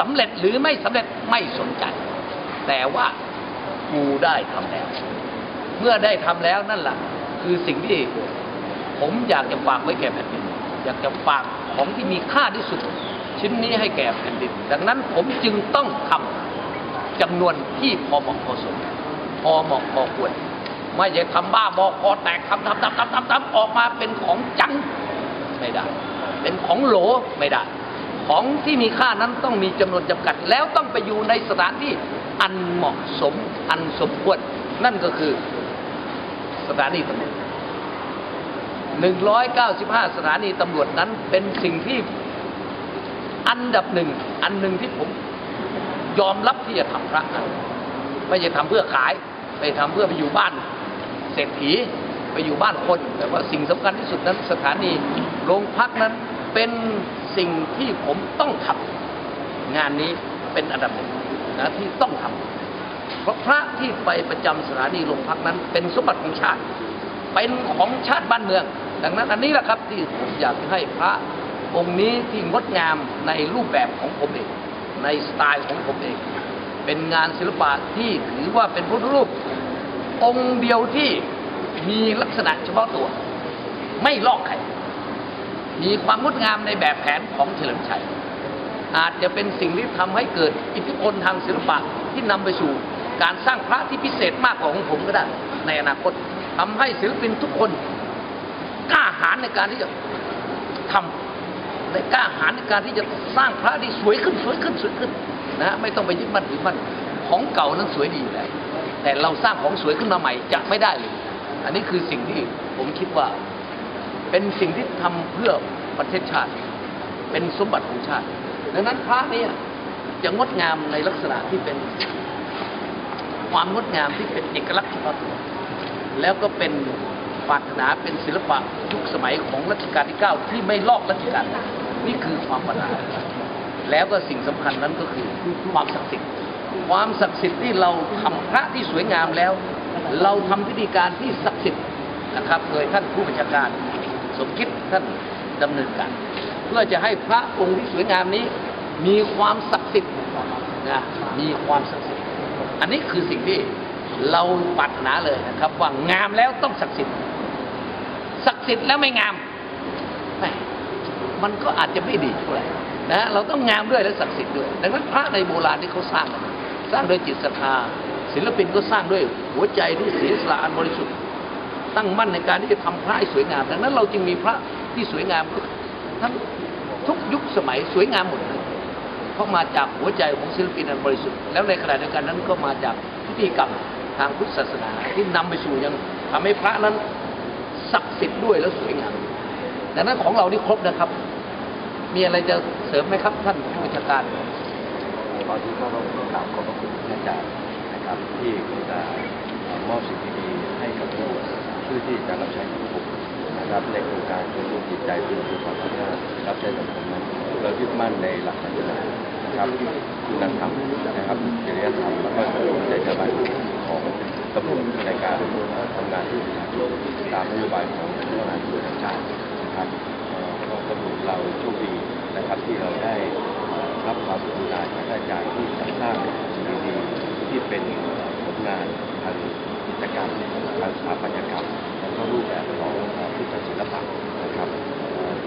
สำเร็จหรือไม่สำเร็จไม่สนใจ แต่ว่ากูได้ทำแล้ว เมื่อได้ทำแล้วนั่นแหละคือสิ่งที่ผมอยากจะฝากไว้แก่แผ่นดิน อยากจะฝากของที่มีค่าที่สุด ชิ้นนี้ให้แก่แผ่นดิน ดังนั้นผมจึงต้องทำจำนวนที่พอเหมาะพอสมพอเหมาะพอควรไม่ใช่ทำบ้าบอคอแตกทำทำทำทำทำทำออกมาเป็นของจังไม่ได้ เป็นของโหลไม่ได้ ของที่มีค่านั้นต้องมีจำนวนจำกัด แล้วต้องไปอยู่ในสถานที่อันเหมาะสมอันสมควร นั่นก็คือสถานีตำรวจ195 สถานีตำรวจนั้นเป็นสิ่งที่อันดับหนึ่ง อันหนึ่งที่ผมยอมรับที่จะทำพระไม่ใช่ทำเพื่อขายไม่ทำเพื่อไปอยู่บ้านเศรษฐีไปอยู่บ้านคน แต่ว่าสิ่งสำคัญที่สุดนั้นสถานีโรงพักนั้นเป็น สิ่งที่ผมต้องทำงานนี้เป็นอันดับหนึ่งนะที่ต้องทำเพราะพระที่ไปประจำสถานีโรงพักนั้น เป็นสมบัติของชาติ เป็นของชาติบ้านเมือง ดังนั้นอันนี้แหละครับที่ผมอยากให้พระองค์นี้ที่งดงามในรูปแบบของผมเอง ในสไตล์ของผมเอง เป็นงานศิลปะที่ถือว่าเป็นพุทธรูป องค์เดียวที่มีลักษณะเฉพาะตัว ไม่ลอกใคร มีความงดงามในแบบแผนของเฉลิมชัย อาจจะเป็นสิ่งที่ทำให้เกิดอิทธิพลทางศิลปะที่นำไปสู่การสร้างพระที่พิเศษมากกว่าของผมก็ได้ ในอนาคตทำให้ศิลปินทุกคนกล้าหาญในการที่จะทำในกล้าหาญในการที่จะสร้างพระที่สวยขึ้นสวยขึ้นสวยขึ้นนะฮะไม่ต้องไปยึดมั่นถือมั่นของเก่านั้นสวยดีอยู่แล้วแต่เราสร้างของสวยขึ้นมาใหม่จะไม่ได้เลย อันนี้คือสิ่งที่ผมคิดว่า เป็นสิ่งที่ทำเพื่อประเทศชาติ เป็นสมบัติของชาติ ดังนั้นพระเนี่ยจะงดงามในลักษณะที่เป็นความงดงามที่เป็นเอกลักษณ์เฉพาะตัวแล้วก็เป็นปรารถนาเป็นศิลปะยุคสมัยของรัชกาลที่ 9 ที่ไม่ลอกรัชกาลนี่คือความปรารถนาแล้วก็สิ่งสำคัญนั้นก็คือความศักดิ์สิทธิ์ความศักดิ์สิทธิ์ที่เราทำพระที่สวยงามแล้ว เราทำพิธีการที่ศักดิ์สิทธิ์นะครับโดยท่านผู้บัญชาการ สมคิดท่านดำเนินการเพื่อจะให้พระองค์ที่สวยงามนี้ มีความศักดิ์สิทธิ์นะมีความศักดิ์สิทธิ์อันนี้คือสิ่งที่เราปรารถนาเลยนะครับ ว่างามแล้วต้องศักดิ์สิทธิ์ศักดิ์สิทธิ์แล้วไม่งามแหม่มันก็อาจจะไม่ดีเท่าไหร่นะเราต้องงามด้วยและศักดิ์สิทธิ์ด้วย ดังนั้นพระในโบราณที่เขาสร้าง สร้างด้วยจิตศรัทธาศิลปินก็สร้างด้วยหัวใจที่เสียสละอันบริสุทธิ์ ตั้งมั่นในการที่จะทำพระให้สวยงาม ดังนั้นเราจึงมีพระที่สวยงามทั้งทุกยุคสมัยสวยงามหมดเลยเพราะมาจากหัวใจของศิลปินอันบริสุทธิ์ แล้วในขณะเดียวกันนั้นก็มาจากพิธีกรรมทางพุทธศาสนาที่นำไปสู่ยังทำให้พระนั้นศักดิ์สิทธิ์ด้วยและสวยงาม ดังนั้นของเรานี่ครบนะครับ มีอะไรจะเสริมไหมครับ ท่านผู้บัญชาการตอนที่ก็ต้องกราบขอบพระคุณท่านอาจารย์นะครับที่จะมอบสิ่งดีๆให้กับผู้ พื่อที่จะรับใช้สังคมนะครับในโครงการชวนร่วมจิตใจเพื่อสู่ความพัฒนารับใช้สังคมนั้นเรายึดมั่นในหลักศาสนานะครับคุณธรรมนะครับจริยธรรมแล้วก็จรรยาบของตำรวจในการทำงานที่ประชาชนตามนโยบายของสำนักงานตำรวจแห่งชาตินะครับเอ่อก็ตำรวจเราโชคดีนะครับที่เราได้รับความกรุณาจากท่านอาจารย์ที่สร้างสิ่งดีๆที่เป็นผลงานทาง ทางสถาปัตยกรรมแล้วก็รูปแบบของพุทธศิลปะนะครับ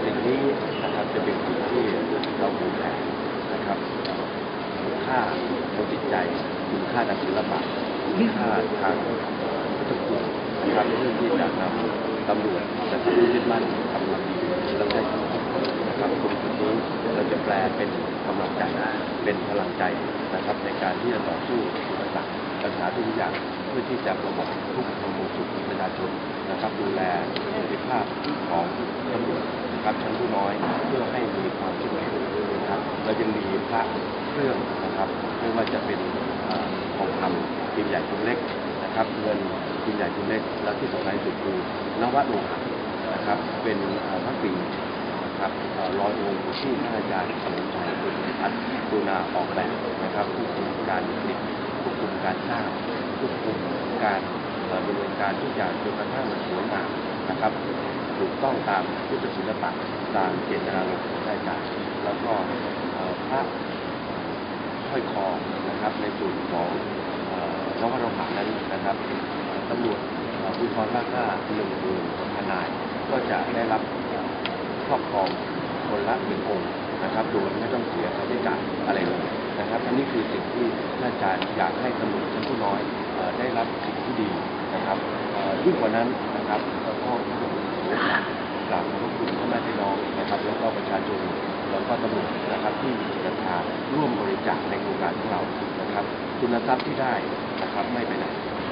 สิ่งนี้นะครับจะเป็นสิ่งที่เราภูมิใจนะครับคุณค่าทางจิตใจคุณค่าทางศิลปะคุณค่าทางพุทธคุณนะครับเรื่องที่จะนำตำรวจและผู้ยึดมั่นทำงานดีและใช้นะครับตรงจุดนี้เราจะแปลเป็นกำลังใจเป็นพลังใจนะครับในการที่จะต่อสู้ อุปสรรคปัญหาทุกอย่างเพื่อที่จะประมวลทุกระมวลสุขประชาชนนะครับ ดูแลประสิทธิภาพของตำรวจนะครับชั้นผู้น้อยเพื่อให้มีความเข้มแข็งนะครับเรายังมีพระเครื่องนะครับไม่ว่าจะเป็นเอ่อทองคำพิมพ์ใหญ่พิมพ์เล็กนะครับเงินพิมพ์ใหญ่พิมพ์เล็กและที่สำคัญสุดคือนวัตโลหะนะครับเป็นพระปิ่นครับเอ่อรอยองค์ที่ท่านอาจารย์สมุนชัยคุณพัฒน์กุณาออกแบบนะครับควบคุมการผลิต ควบคุมการสร้างควบคุมการเอ่อดำเนินการทุกอย่างจนกระทั่งมันสวยงามนะครับถูกต้องตามพุทธศิลปะตามเจตนารมณ์ของท่านอาจารย์แล้วก็พระห้อยคอนะครับ ในส่วนของนวัตกรรมนั้นนะครับตำรวจภูธรภาคห้าหนึ่งหมื่นทนาย ก็จะได้รับครอบครองคนละหนึ่งองค์ นะครับโดยไม่ต้องเสียค่าใช้จ่ายอะไรเลยนะครับอันนี้คือสิ่งที่ท่านอาจารย์อยากให้ตำรวจชั้นผู้น้อยได้รับสิ่งที่ดีนะครับยิ่งกว่านั้นนะครับก็ขอขอบคุณกราบขอบคุณพ่อแม่พี่น้องนะครับ แล้วก็ประชาชนแล้วก็ตำรวจนะครับที่มีศรัทธาร่วมบริจาคในโครงการของเรานะครับทุนทรัพย์ที่ได้นะครับไม่ไปไหน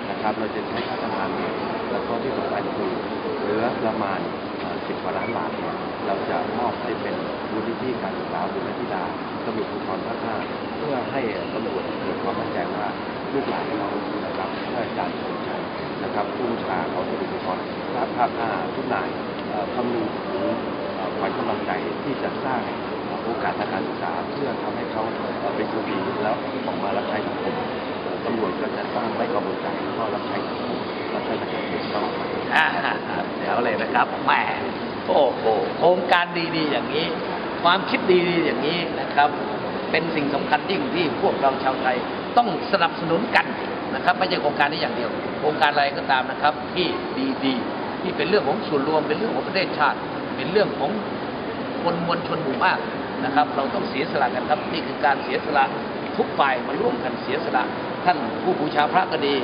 นะครับ เราจะใช้ค่าทำงานเนี่ยแล้วก็ที่สำคัญคือเหลือประมาณ สิบกว่าล้านบาทเนี่ยเราจะมอบให้เป็นมูลนิธิการศึกษาบุญธิดาตำรวจภูธรภาคห้าเพื่อให้ตำรวจเกิดความมั่นใจว่าลูกหลานของเรานะครับถ้าอาจารสนใจนะครับผู้ชาเขาตำรวจภูธรภาคห้าทุกนายคำนึงถึงขวัญกำลังใจที่จะสร้างโอกาสทางการศึกษาเพื่อทำให้เขาเป็นคนดีแล้วออกมารับใช้สังคมตำรวจก็จะต้องไม่กังใจแล้วก็รับใช้สังคม เดี๋ยวเลยนะครับแหมโอ้โหโครงการดีๆอย่างนี้ ความคิดดีๆอย่างนี้นะครับ เป็นสิ่งสำคัญยิ่งที่พวกเราชาวไทยต้องสนับสนุนกันนะครับ ไม่ใช่โครงการนี้อย่างเดียว โครงการอะไรก็ตามนะครับ ที่ดีๆที่เป็นเรื่องของส่วนรวมเป็นเรื่องของประเทศชาติ เป็นเรื่องของคนมวลชนหมู่มากนะครับ เราต้องเสียสละกันครับนี่คือการเสียสละทุกฝ่ายมาร่วมกันเสียสละ ท่านผู้บูชาพระก็ดี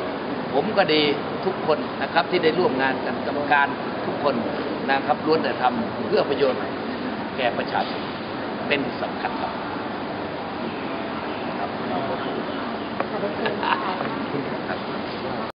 ผมก็ดี ทุกคนนะครับที่ได้ร่วมงานกันกรรมการทุกคนนะครับล้วนแต่ทำเพื่อประโยชน์แก่ประชาชนเป็นสำคัญครับขอบคุณ